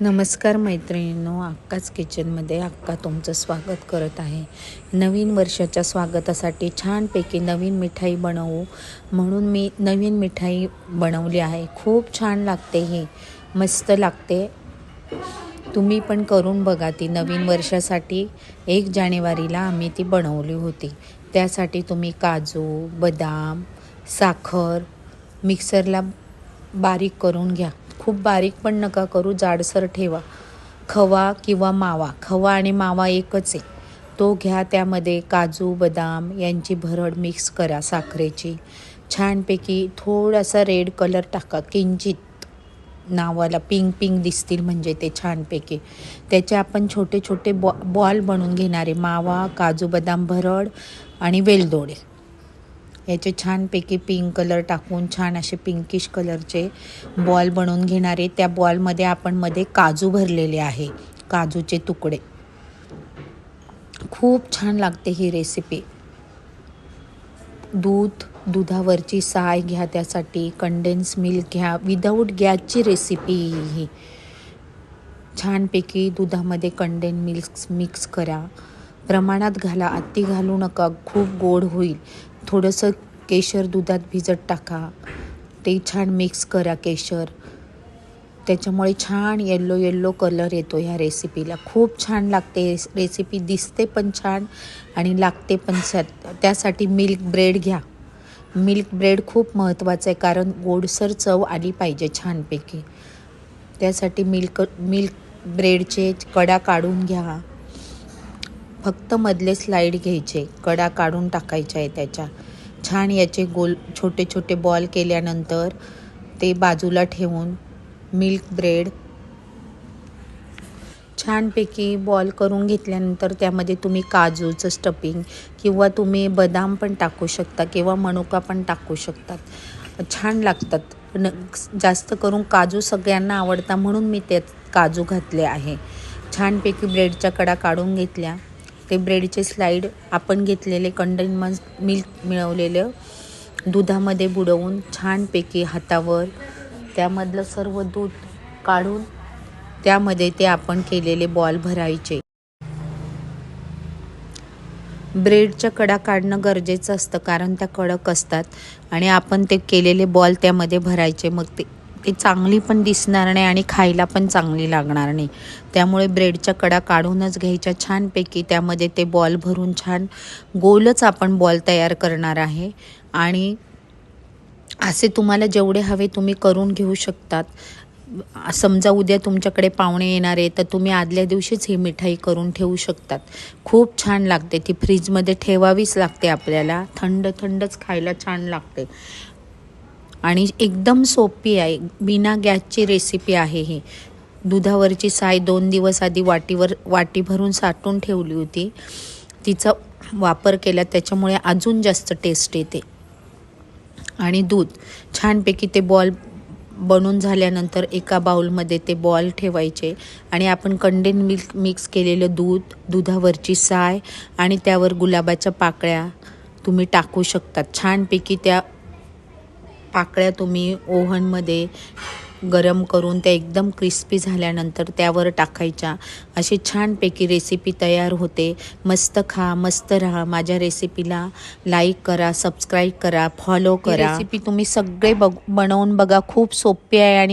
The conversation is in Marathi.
नमस्कार मैत्रिणींनो अक्काच किचनमध्ये अक्का तुमचं स्वागत करत आहे. नवीन वर्षाच्या स्वागतासाठी छानपैकी नवीन मिठाई बनवू म्हणून मी नवीन मिठाई बनवली आहे. खूप छान लागते ही. मस्त लागते. तुम्ही पण करून बघा ती नवीन वर्षासाठी. एक जानेवारीला आम्ही ती बनवली होती. त्यासाठी तुम्ही काजू बदाम साखर मिक्सरला बारीक करून घ्या. खूप बारीक पण नका करू जाडसर ठेवा. खवा किंवा मावा. खवा आणि मावा एकच आहे. तो घ्या त्यामध्ये काजू बदाम यांची भरड मिक्स करा साखरेची. छानपैकी थोडासा रेड कलर टाका. किंचित नावाला पिंक पिंक दिसतील म्हणजे ते छानपैकी. त्याचे आपण छोटे छोटे बॉ बॉल बनवून घेणारे मावा काजू बदाम भरड आणि वेलदोडे. याचे छानपैकी पिंक कलर टाकून छान असे पिंकिश कलरचे बॉल बनवून घेणारे त्या बॉलमध्ये आपण मध्ये काजू भरलेले आहे. काजूचे तुकडे. खूप छान लागते ही रेसिपी दूध दुधावरची साय घ्या त्यासाठी कंडेन्स मिल्क घ्या विदाऊट गॅसची रेसिपी ही. छानपैकी दुधामध्ये कंडेन मिल्क मिक्स करा. प्रमाणात घाला अति घालू नका खूप गोड होईल. थोडंसं केशर दुधात भिजत टाका. ते छान मिक्स करा केशर. त्याच्यामुळे छान येल्लो येल्लो कलर येतो ह्या रेसिपीला खूप छान लागते रेसिपी दिसते पण छान आणि लागते पण त्यासाठी मिल्क ब्रेड घ्या. मिल्क ब्रेड खूप महत्त्वाचं आहे कारण गोडसर चव आली पाहिजे छानपैकी. त्यासाठी मिल्क मिल्क ब्रेडचे कडा काढून घ्या. फक्त मधले स्लाईड घ्यायचे कडा काढून टाकायच्या आहे त्याच्या. छान याचे गोल छोटे छोटे बॉल केल्यानंतर ते बाजूला ठेवून मिल्क ब्रेड छानपैकी बॉल करून घेतल्यानंतर त्यामध्ये तुम्ही काजूचं स्टपिंग किंवा तुम्ही बदाम पण टाकू शकता किंवा मनुका पण टाकू शकतात. छान लागतात. न जास्त करून काजू सगळ्यांना आवडता म्हणून मी त्यात काजू घातले आहे. छानपैकी ब्रेडच्या कडा काढून घेतल्या. ते ब्रेडचे स्लाईड आपण घेतलेले कंडेन्स मिल्क मिळवलेलं दुधामध्ये बुडवून छानपैकी हातावर त्यामधलं सर्व दूध काढून त्यामध्ये ते आपण केलेले बॉल भरायचे. ब्रेडच्या कडा काढणं गरजेचं असतं कारण त्या कडक असतात आणि आपण ते केलेले बॉल त्यामध्ये भरायचे. मग ते ते चांगली पण दिसणार नाही आणि खायला पण चांगली लागणार नाही. त्यामुळे ब्रेडच्या कडा काढूनच घ्यायच्या छानपैकी. त्यामध्ये ते बॉल भरून छान गोलच आपण बॉल तयार करणार आहे. आणि असे तुम्हाला जेवढे हवे तुम्ही करून घेऊ शकतात. समजा उद्या तुमच्याकडे पाहुणे येणार आहे तर तुम्ही आदल्या दिवशीच ही मिठाई करून ठेवू शकतात. खूप छान लागते ती. फ्रीजमध्ये ठेवावीच लागते आपल्याला. थंड थंडच खायला छान लागते. आणि एकदम सोपी आहे. बिना गॅसची रेसिपी आहे ही. दुधावरची साय दोन दिवस आधी वाटीवर वाटी भरून साठवून ठेवली होती. तिचा वापर केला त्याच्यामुळे अजून जास्त टेस्ट येते. आणि दूध. छानपैकी ते बॉल बनून झाल्यानंतर एका बाऊलमध्ये ते बॉल ठेवायचे. आणि आपण कंडेन मिल्क मिक्स केलेलं दूध दुधावरची साय आणि त्यावर गुलाबाच्या पाकळ्या तुम्ही टाकू शकतात छानपैकी त्या पाकळ्या तुम्ही ओव्हनमध्ये गरम करून त्या एकदम क्रिस्पी झाल्यानंतर त्यावर टाकायच्या. अशी छानपैकी रेसिपी तयार होते. मस्त खा मस्त राहा. माझ्या रेसिपीला लाईक करा सबस्क्राईब करा फॉलो करा. रेसिपी तुम्ही सगळे बघ बनवून बघा. खूप सोपी आहे आणि